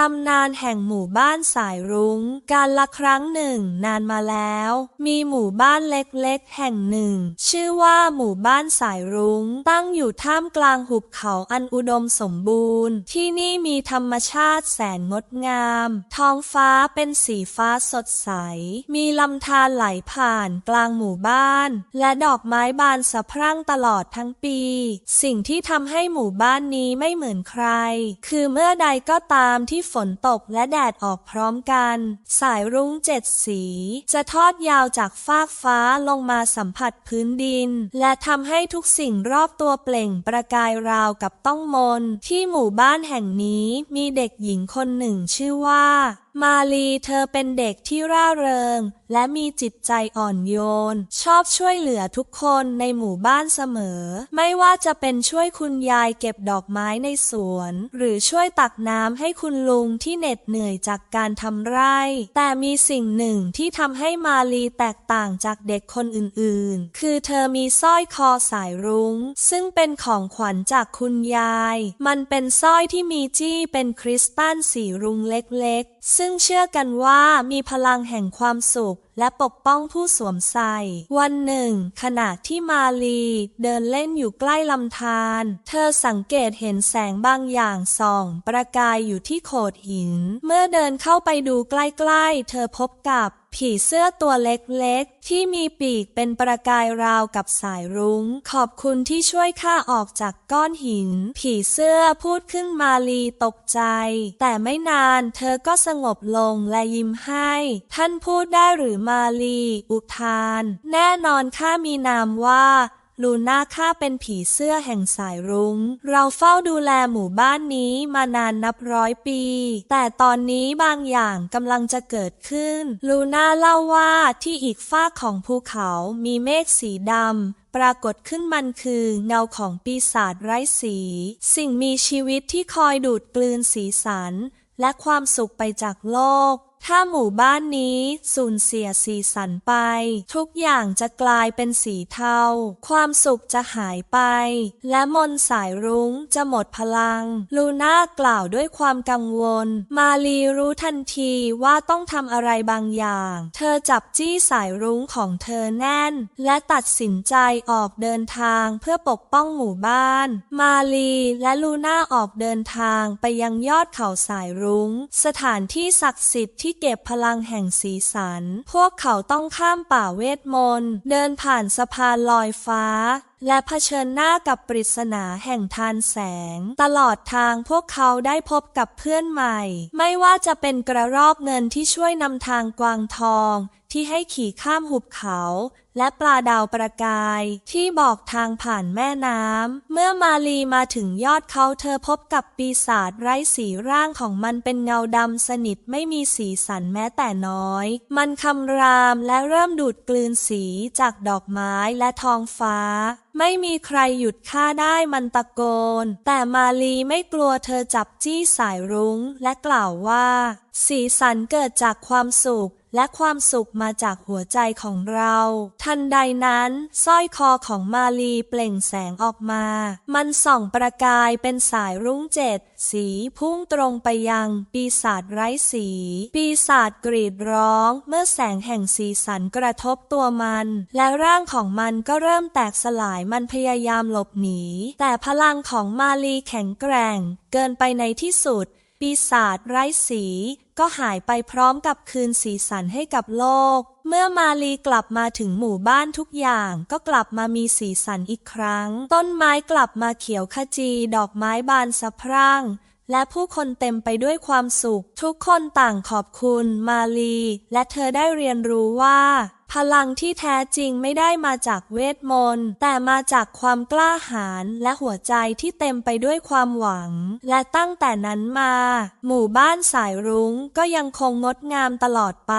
ตำนานแห่งหมู่บ้านสายรุง้ง การละครั้งหนึ่งนานมาแล้ว มีหมู่บ้านเล็กๆ แห่งหนึ่ง ชื่อว่าหมู่บ้านสายรุง้ง ตั้งอยู่ท่ามกลางหุบเขาอันอุดมสมบูรณ์ ที่นี่มีธรรมชาติแสนงดงาม ท้องฟ้าเป็นสีฟ้าสดใส มีลำธารไหลผ่านกลางหมู่บ้าน และดอกไม้บานสะพรั่งตลอดทั้งปี สิ่งที่ทำให้หมู่บ้านนี้ไม่เหมือนใคร คือเมื่อใดก็ตามที่ฝนตกและแดดออกพร้อมกัน สายรุ้งเจ็ดสี จะทอดยาวจากฟากฟ้าลงมาสัมผัสพื้นดิน และทำให้ทุกสิ่งรอบตัวเปล่งประกายราวกับต้องมน ที่หมู่บ้านแห่งนี้มีเด็กหญิงคนหนึ่งชื่อว่า มาลีเธอเป็นเด็กที่ร่าเริง และมีจิตใจอ่อนโยน ชอบช่วยเหลือทุกคนในหมู่บ้านเสมอ ไม่ว่าจะเป็นช่วยคุณยายเก็บดอกไม้ในสวน หรือช่วยตักน้ำให้คุณลุงที่เหน็ดเหนื่อยจากการทำไร่ แต่มีสิ่งหนึ่งที่ทำให้มาลีแตกต่างจากเด็กคนอื่นๆ คือเธอมีสร้อยคอสายรุง้ง ซึ่งเป็นของขวัญจากคุณยาย มันเป็นสร้อยที่มีจี้เป็นคริสตัลสีรุ้งเล็กๆซึ่งเชื่อกันว่ามีพลังแห่งความสุข และปกป้องผู้สวมใส่ วันหนึ่ง ขณะที่มาลีเดินเล่นอยู่ใกล้ลำธาร เธอสังเกตเห็นแสงบางอย่างส่อง ประกายอยู่ที่โขดหิน เมื่อเดินเข้าไปดูใกล้ๆ เธอพบกับ ผีเสื้อตัวเล็กๆ ที่มีปีกเป็นประกายราวกับสายรุง้ง ขอบคุณที่ช่วยข้าออกจากก้อนหิน ผีเสื้อพูดขึ้นมาลีตกใจ แต่ไม่นานเธอก็สงบลงและยิ้มให้ ท่านพูดได้หรือมาลี อุทาน แน่นอนข้ามีนามว่า ลูน่าข้าเป็นผีเสื้อแห่งสายรุง้ง เราเฝ้าดูแลหมู่บ้านนี้มานานนับร้อยปี แต่ตอนนี้บางอย่างกำลังจะเกิดขึ้น ลูน่าเล่าว่าที่อีกฝากของภูเขามีเมฆสีดำปรากฏขึ้นมันคือเงาของปีศาจไร้สี สิ่งมีชีวิตที่คอยดูดกลืนสีสัน และความสุขไปจากโลก ถ้าหมู่บ้านนี้สูญเสียสีสันไป ทุกอย่างจะกลายเป็นสีเทา ความสุขจะหายไป และมนสายรุ้งจะหมดพลัง ลูน่ากล่าวด้วยความกังวล มาลีรู้ทันทีว่าต้องทำอะไรบางอย่าง เธอจับจี้สายรุ้งของเธอแน่น และตัดสินใจออกเดินทางเพื่อปกป้องหมู่บ้าน มาลีและลูน่าออกเดินทางไปยังยอดเขาสายรุง้ง สถานที่ศักดิ์สิทธิ์ที่เก็บพลังแห่งสีสัน พวกเขาต้องข้ามป่าเวทมนต์ เดินผ่านสะพานลอยฟ้า และเผชิญหน้ากับปริศนาแห่งทานแสง ตลอดทางพวกเขาได้พบกับเพื่อนใหม่ ไม่ว่าจะเป็นกระรอกเงินที่ช่วยนำทางกวางทอง ที่ให้ขี่ข้ามหุบเขา และปลาดาวประกาย ที่บอกทางผ่านแม่น้ำ เมื่อมาลีมาถึงยอดเขาเธอพบกับปีศาจไร้สีร่างของมันเป็นเงาดำสนิทไม่มีสีสันแม้แต่น้อย มันคำรามและเริ่มดูดกลืนสีจากดอกไม้และท้องฟ้าไม่มีใครหยุดข้าได้มันตะโกน แต่มาลีไม่กลัวเธอจับจี้สายรุง้งและกล่าวว่า สีสันเกิดจากความสุข และความสุขมาจากหัวใจของเรา ทันใดนั้นสร้อยคอของมาลีเปล่งแสงออกมา มันส่องประกายเป็นสายรุ้งเจ็ด สีพุ่งตรงไปยังปีศาจไร้สี ปีศาจกรีดร้อง เมื่อแสงแห่งสีสันกระทบตัวมัน และร่างของมันก็เริ่มแตกสลายมันพยายามหลบหนี แต่พลังของมาลีแข็งแกร่ง เกินไปในที่สุด ปีศาจไร้สี ก็หายไปพร้อมกับคืนสีสันให้กับโลก เมื่อมาลีกลับมาถึงหมู่บ้านทุกอย่างก็กลับมามีสีสันอีกครั้ง ต้นไม้กลับมาเขียวขจีดอกไม้บานสะพรั่ง และผู้คนเต็มไปด้วยความสุข ทุกคนต่างขอบคุณมาลี และเธอได้เรียนรู้ว่า พลังที่แท้จริงไม่ได้มาจากเวทมนต์แต่มาจากความกล้าหาญและหัวใจที่เต็มไปด้วยความหวัง และตั้งแต่นั้นมา หมู่บ้านสายรุ้งก็ยังคงงดงามตลอดไป